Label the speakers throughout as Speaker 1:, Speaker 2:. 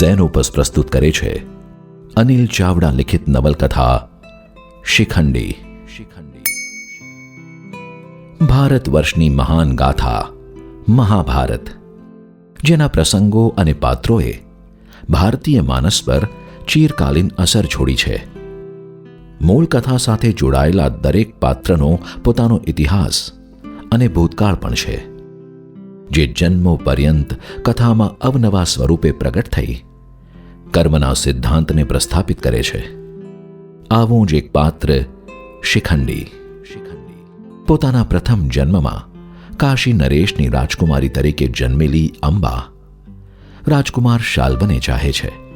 Speaker 1: Xenopus પ્રસ્તુત કરે છે. અનિલ ચાવડા લિખિત નવલકથા શિખંડી શિખંડી. ભારત વર્ષની મહાન ગાથા, મહાભારત. જેના પ્રસંગો અને પાત્રોએ ભારતીય માનસ પર ચીરકાલીન અસર છોડી છે. મૂળ કથા સાથે જોડાયેલા દરેક પાત્રનો પોતાનો ઇતિહાસ અને ભૂતકાળ પણ છે. જે જન્મો પર્યંત કથામાં અવનવા સ્વરૂપે પ્રગટ થઈ, કર્મના સિદ્ધાંતને પ્રસ્થાપિત કરે છે. આવું જ એક પાત્ર શિખંડી શિખંડી. પોતાના પ્રથમ જન્મમાં કાશી નરેશની રાજકુમારી તરીકે જન્મેલી અંબા રાજકુમાર શાલ્વને ચાહે છે.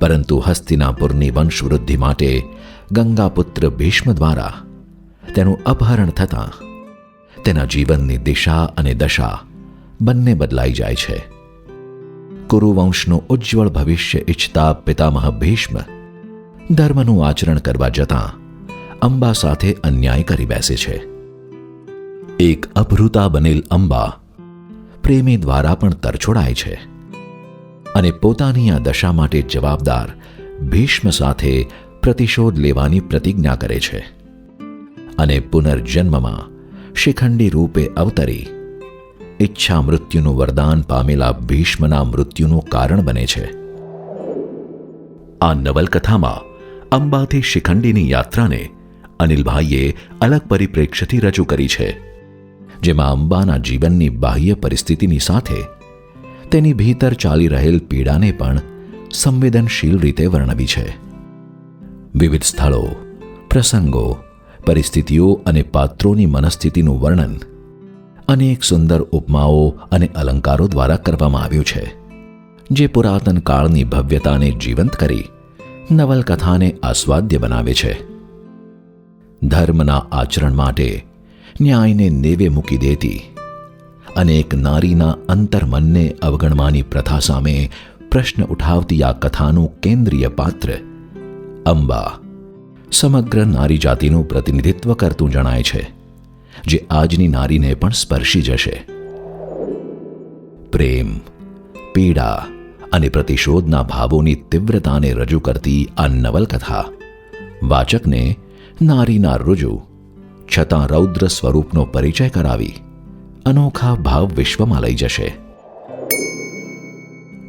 Speaker 1: પરંતુ હસ્તિનાપુરની વંશવૃદ્ધિ માટે ગંગાપુત્ર ભીષ્મ દ્વારા તેનું અપહરણ થતાં તેના જીવનની દિશા અને દશા બંને બદલાઈ જાય છે. કુરુવંશનું ઉજ્જવળ ભવિષ્ય ઈચ્છતા પિતામહ ભીષ્મ ધર્મનું આચરણ કરવા જતાં અંબા સાથે અન્યાય કરી બેસે છે. એક અભૃતા બનેલ અંબા પ્રેમી દ્વારા પણ તરછોડાય છે અને પોતાની આ દશા માટે જવાબદાર ભીષ્મ સાથે પ્રતિશોધ લેવાની પ્રતિજ્ઞા કરે છે અને પુનર્જન્મમાં શિખંડી રૂપે અવતરી ઈચ્છા મૃત્યુનું વરદાન પામેલા ભીષ્મના મૃત્યુનું કારણ બને છે. આ નવલકથામાં અંબાથી શિખંડીની યાત્રાને અનિલભાઈએ અલગ પરિપ્રેક્ષ્યથી રજૂ કરી છે, જેમાં અંબાના જીવનની બાહ્ય પરિસ્થિતિની સાથે તેની ભીતર ચાલી રહેલ પીડાને પણ સંવેદનશીલ રીતે વર્ણવી છે. વિવિધ સ્થળો, પ્રસંગો, પરિસ્થિતિઓ અને પાત્રોની મનસ્થિતિનું વર્ણન અનેક સુંદર ઉપમાઓ અને અલંકારો દ્વારા કરવામાં આવ્યું છે, જે પુરાતન કાળની ભવ્યતાને જીવંત કરી નવલકથાને આસ્વાદ્ય બનાવે છે. ધર્મના આચરણ માટે ન્યાયને નેવે મૂકી દેતી અને એક નારીના અંતર્મનને અવગણવાની પ્રથા સામે પ્રશ્ન ઉઠાવતી આ કથાનું કેન્દ્રીય પાત્ર અંબા, સમગ્ર નારી જાતિનું પ્રતિનિધિત્વ કરતું જણાય છે. જે આજની નારીને પણ સ્પર્શી જશે. પ્રેમ, પીડા અને પ્રતિશોધના ભાવોની તીવ્રતાને રજૂ કરતી આ નવલકથા વાચકને નારીના રુજુ છતાં રૌદ્ર સ્વરૂપનો પરિચય કરાવી અનોખા ભાવ વિશ્વમાં લઈ જશે.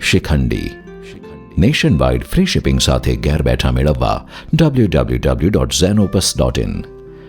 Speaker 1: Shikhandi nation wide free shipping સાથે ઘેર બેઠા મેળવવા W W W dot Xenopus dot in